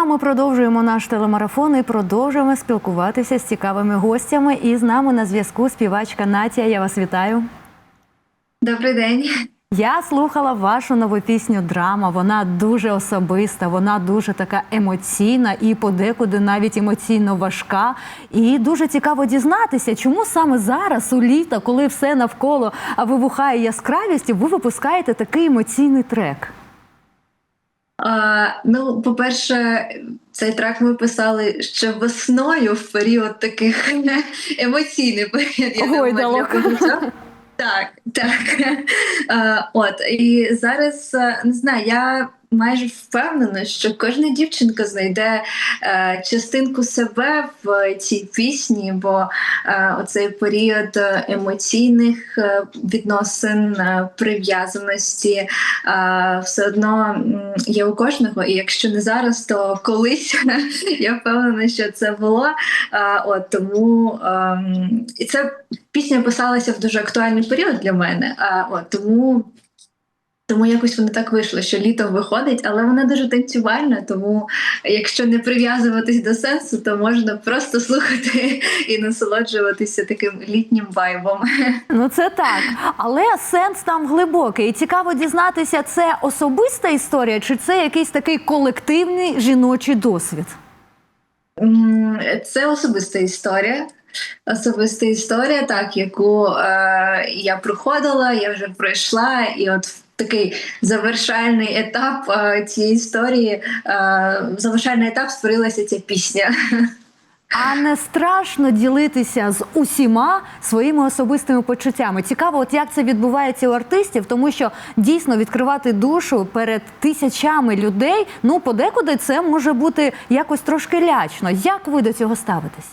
а ми продовжуємо наш телемарафон і продовжуємо спілкуватися з цікавими гостями. І з нами на зв'язку співачка Натія. Я вас вітаю. Добрий день. Я слухала вашу нову пісню Драма. Вона дуже особиста, вона дуже така емоційна і подекуди навіть емоційно важка. І дуже цікаво дізнатися, чому саме зараз, у літо, коли все навколо вибухає яскравістю, ви випускаєте такий емоційний трек. А, ну, по-перше, цей трек ми писали ще весною в період таких емоційних період. Я думаю, для. Так, так. А, от і зараз е, не знаю, я майже впевнена, що кожна дівчинка знайде е, частинку себе в цій пісні, бо е, оцей період е, емоційних е, відносин, е, прив'язаності е, все одно є у кожного. І якщо не зараз, то колись я впевнена, що це було. Е, от тому ем, і це пісня писалася в дуже актуальний період для мене. А от тому. Тому якось воно так вийшло, що літо виходить, але вона дуже танцювальна. Тому якщо не прив'язуватись до сенсу, то можна просто слухати і насолоджуватися таким літнім вайбом. Ну це так, але сенс там глибокий. І цікаво дізнатися, це особиста історія, чи це якийсь такий колективний жіночий досвід. Це особиста історія. Особиста історія, так, яку е, я проходила, я вже пройшла, і от в такий завершальний етап е, цієї історії, е, завершальний етап створилася ця пісня. А не страшно ділитися з усіма своїми особистими почуттями. Цікаво, от як це відбувається у артистів, тому що дійсно відкривати душу перед тисячами людей. Ну подекуди це може бути якось трошки лячно. Як ви до цього ставитесь?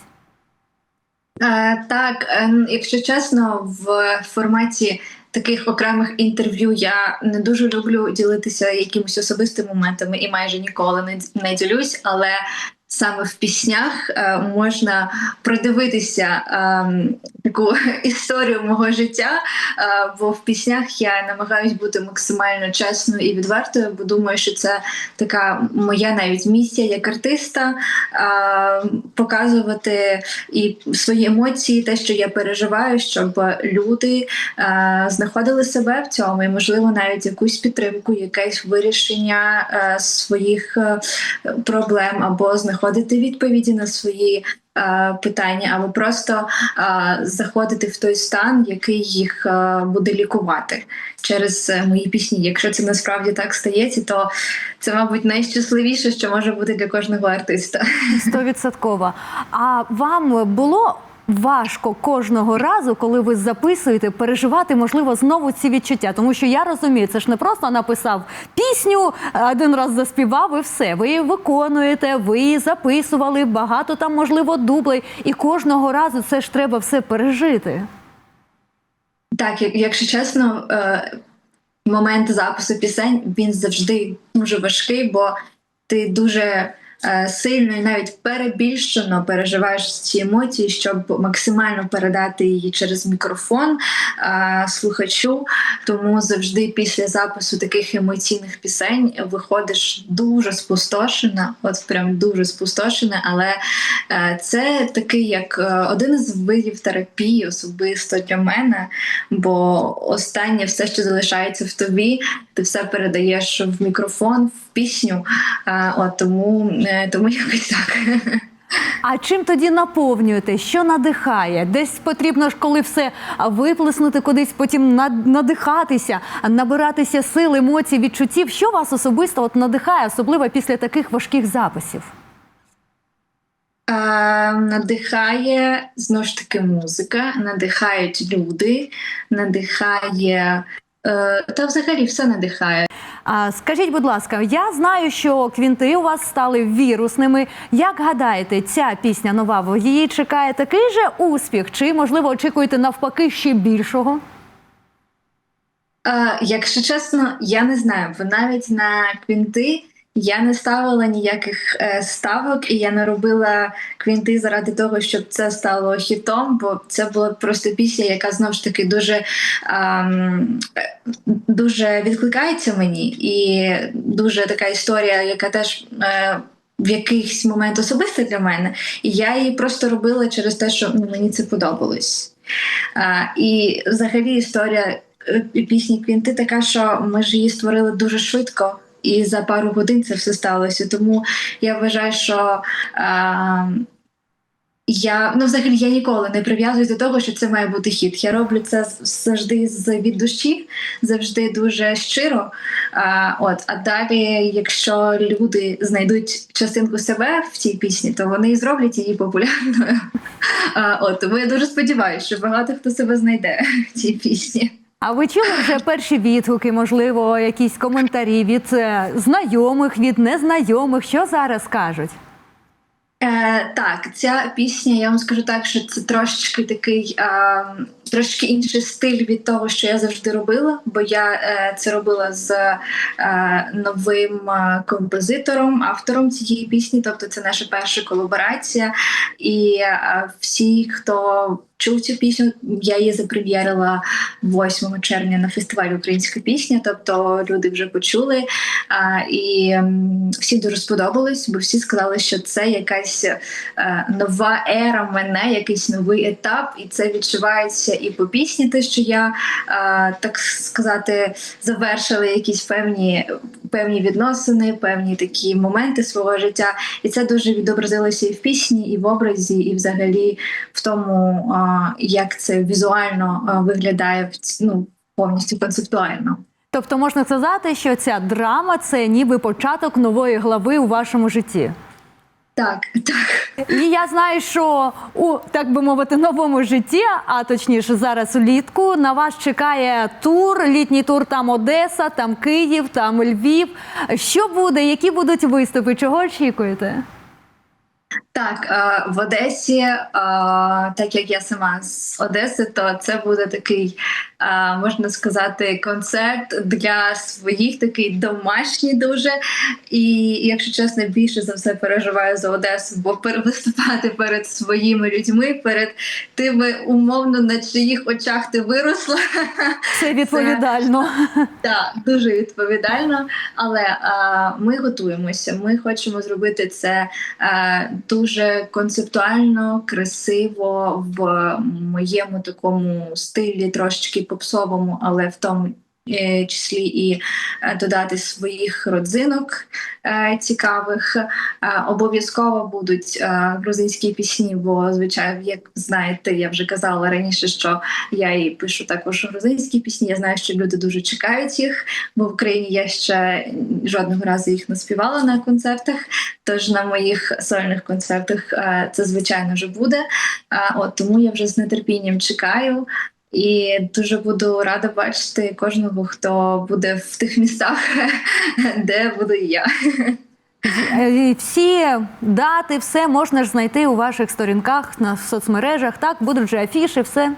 Е, так, е, якщо чесно, в форматі таких окремих інтерв'ю я не дуже люблю ділитися якимись особистими моментами і майже ніколи не, не ділюсь, але саме в піснях е, можна продивитися е, таку історію мого життя, е, бо в піснях я намагаюсь бути максимально чесною і відвертою, бо думаю, що це така моя навіть місія як артиста е, показувати і свої емоції, те, що я переживаю, щоб люди е, знаходили себе в цьому, і можливо навіть якусь підтримку, якесь вирішення е, своїх е, проблем, або знаходити відповіді на свої. е, Питання або просто е, заходити в той стан, який їх е, буде лікувати через е, мої пісні. Якщо це насправді так стається, то це, мабуть, найщасливіше, що може бути для кожного артиста. Стовідсотково. А вам було важко кожного разу, коли ви записуєте, переживати, можливо, знову ці відчуття? Тому що я розумію, це ж не просто написав пісню, один раз заспівав і все. Ви її виконуєте, ви її записували, багато там, можливо, дублей. І кожного разу це ж треба все пережити. Так, якщо чесно, е, момент запису пісень він завжди дуже важкий, бо ти дуже е, сильно і навіть перебільшено переживаєш ці емоції, щоб максимально передати її через мікрофон е, слухачу. Тому завжди після запису таких емоційних пісень виходиш дуже спустошена, от прям дуже спустошена, але е, це такий як е, один із видів терапії особисто для мене. Бо останнє все, що залишається в тобі, ти все передаєш в мікрофон, пісню. От тому, е, тому якось так. А чим тоді наповнюєте? Що надихає? Десь потрібно ж, коли все виплеснути кудись, потім надихатися, набиратися сил, емоцій, відчуттів. Що вас особисто от надихає, особливо після таких важких записів? Надихає знову ж таки музика, надихають люди, надихає. е, Та взагалі все надихає. А, скажіть, будь ласка, я знаю, що квінти у вас стали вірусними. Як гадаєте, ця пісня нова в її чекає такий же успіх? Чи можливо очікуєте навпаки ще більшого? Е, якщо чесно, я не знаю, бо навіть на квінти я не ставила ніяких е, ставок, і я не робила квінти заради того, щоб це стало хітом, бо це була просто пісня, яка знову ж таки дуже, ем, дуже відкликається мені, і дуже така історія, яка теж. Е, в якийсь момент особиста для мене, і я її просто робила через те, що ну, мені це подобалось. А, і взагалі історія е, пісні Квінти така, що ми ж її створили дуже швидко, і за пару годин це все сталося. Тому я вважаю, що. А, я ну взагалі я ніколи не прив'язуюсь до того, що це має бути хіт. Я роблю це завжди з від душі, завжди дуже щиро. А, от, а далі, якщо люди знайдуть частинку себе в цій пісні, то вони і зроблять її популярною. А, от тому я дуже сподіваюся, що багато хто себе знайде в цій пісні. А ви чули вже перші відгуки, можливо, якісь коментарі від е, знайомих, від незнайомих? Що зараз кажуть? Е, так, ця пісня, я вам скажу так, що це трошечки такий е, трошки інший стиль від того, що я завжди робила, бо я е, це робила з е, новим е, композитором, автором цієї пісні. Тобто, це наша перша колаборація. І е, всі, хто чув цю пісню, я її запрем'єрила 8 червня на фестивалі Українська пісня. Тобто люди вже почули. А, і м, всім дуже сподобалось, бо всі сказали, що це якась е, нова ера мене, якийсь новий етап, і це відчувається і по пісні, те, що я е, так сказати завершила якісь певні, певні відносини, певні такі моменти свого життя. І це дуже відобразилося і в пісні, і в образі, і взагалі в тому, е, як це візуально е, виглядає ну, повністю концептуально. Тобто можна сказати, що ця драма це ніби початок нової глави у вашому житті. Так, так. І я знаю, що у так би мовити новому житті, а точніше зараз улітку, на вас чекає тур, літній тур там Одеса, там Київ, там Львів. Що буде? Які будуть виступи? Чого очікуєте? Так, е, в Одесі, е, так як я сама з Одеси, то це буде такий, е, можна сказати, концерт для своїх, такий домашній дуже. І, якщо чесно, більше за все переживаю за Одесу, бо виступати перед своїми людьми, перед тими умовно, на чиїх очах ти виросла. Це відповідально. Так, дуже відповідально, але ми готуємося. Ми хочемо зробити це е, дуже концептуально, красиво в моєму такому стилі, трошечки попсовому, але в тому. Е, Числі і е, додати своїх родзинок е, цікавих. Обов'язково будуть грузинські пісні, бо звичайно, як знаєте, я вже казала раніше, що я і пишу також грузинські пісні. Я знаю, що люди дуже чекають їх, бо в Україні я ще жодного разу їх не співала на концертах. Тож на моїх сольних концертах це звичайно вже буде. От тому я вже з нетерпінням чекаю. І дуже буду рада бачити кожного, хто буде в тих містах, де буду я. Е, Всі дати, все можна ж знайти у ваших сторінках на соцмережах. Так, будуть же афіші, все.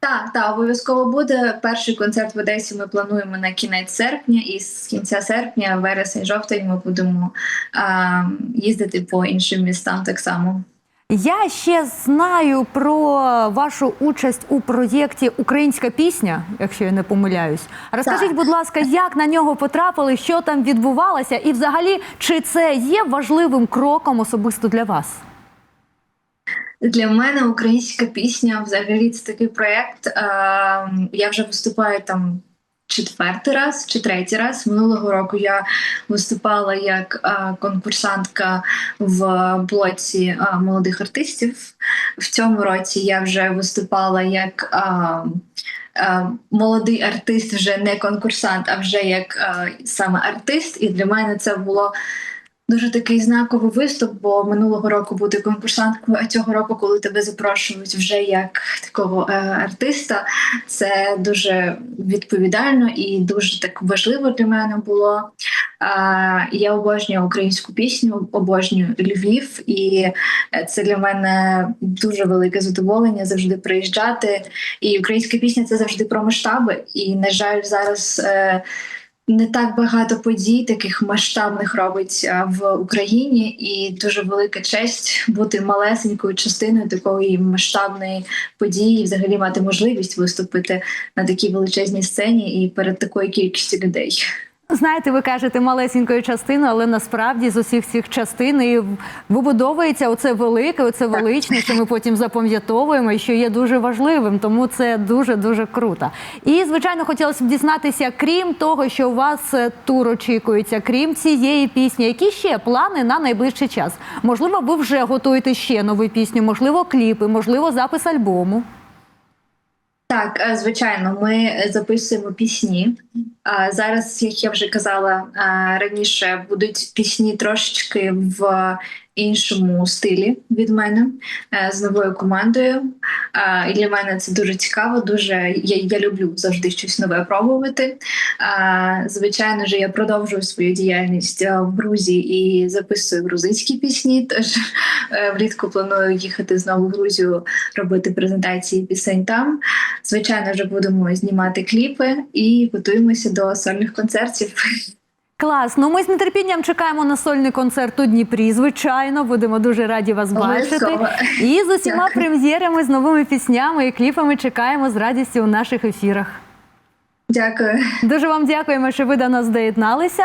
Так, так, обов'язково буде. Перший концерт в Одесі ми плануємо на кінець серпня, і з кінця серпня, вересень, жовтень, ми будемо а, їздити по іншим містам так само. Я ще знаю про вашу участь у проєкті Українська пісня, якщо я не помиляюсь. Розкажіть, Так. будь ласка, як на нього потрапили, що там відбувалося, і взагалі чи це є важливим кроком особисто для вас? Для мене українська пісня взагалі це такий проєкт. Е, я вже виступаю там четвертий раз чи третій раз. Минулого року я виступала як конкурсантка в блоці молодих артистів. В цьому році я вже виступала як. Молодий артист вже не конкурсант, а вже як саме артист. І для мене це було дуже такий знаковий виступ, бо минулого року бути конкурсанткою, а цього року, коли тебе запрошують вже як такого е, артиста, це дуже відповідально і дуже так важливо для мене було. Е, я обожнюю українську пісню, обожнюю Львів, і е, це для мене дуже велике задоволення завжди приїжджати. І українська пісня це завжди про масштаби. І, на жаль, зараз. Е, не так багато подій таких масштабних робить в Україні, і дуже велика честь бути малесенькою частиною такої масштабної події, і взагалі мати можливість виступити на такій величезній сцені і перед такою кількістю людей. Знаєте, ви кажете малесенькою частиною, але насправді з усіх цих частин і вибудовується оце велике, оце величне, що ми потім запам'ятовуємо, і що є дуже важливим. Тому це дуже дуже круто. І звичайно, хотілося б дізнатися, крім того, що у вас е, тур очікується, крім цієї пісні, які ще плани на найближчий час? Можливо, ви вже готуєте ще нову пісню, можливо, кліпи, можливо, запис альбому. Так, е, звичайно, ми записуємо пісні. Зараз, як я вже казала е, раніше, будуть пісні трошечки в іншому стилі від мене е, з новою командою. І для мене це дуже цікаво. Дуже я, я люблю завжди щось нове пробувати. Звичайно ж, я продовжую свою діяльність в Грузії і записую грузинські пісні. Тож влітку планую їхати знову в Грузію, робити презентації пісень там. Звичайно, вже будемо знімати кліпи і готуємося до сольних концертів. Клас. Ну ми з нетерпінням чекаємо на сольний концерт у Дніпрі. Звичайно, будемо дуже раді вас бачити. І з усіма прем'єрами, з новими піснями і кліпами чекаємо з радістю у наших ефірах. Дякую. Дуже вам дякуємо, що ви до нас доєдналися.